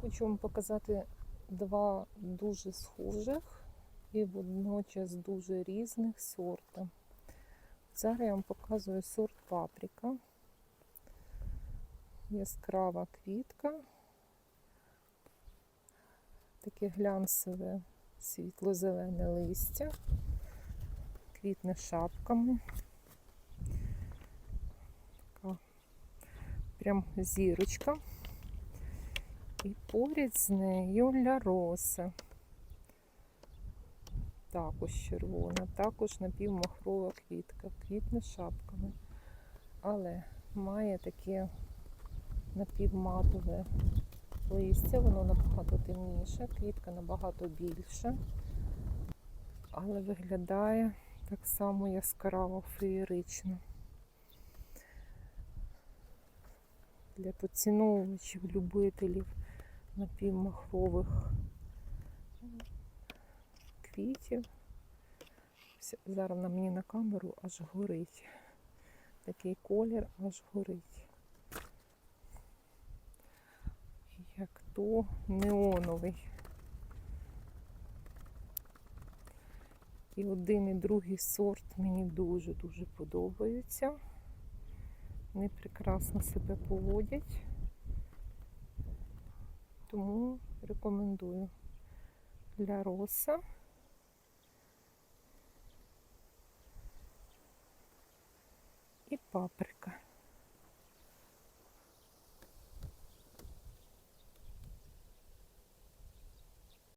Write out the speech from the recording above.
Хочу вам показати два дуже схожих і водночас дуже різних сорта. Зараз я вам показую сорт паприка. Яскрава квітка. Таке глянцеве світло-зелене листя, квітне шапками. Така прям зірочка. І поряд з нею ляроса. Також червона, також напівмахрова квітка, квітне шапками. Але має таке напівматове листя, воно набагато темніше, квітка набагато більша, але виглядає так само яскраво феєрично. Для поціновувачів, любителів напівмахрових квітів. Зараз на мені на камеру аж горить. Такий колір аж горить. Як то неоновий. І один і другий сорт мені дуже-дуже подобаються. Вони прекрасно себе поводять. Тому рекомендую для роса. І паприка.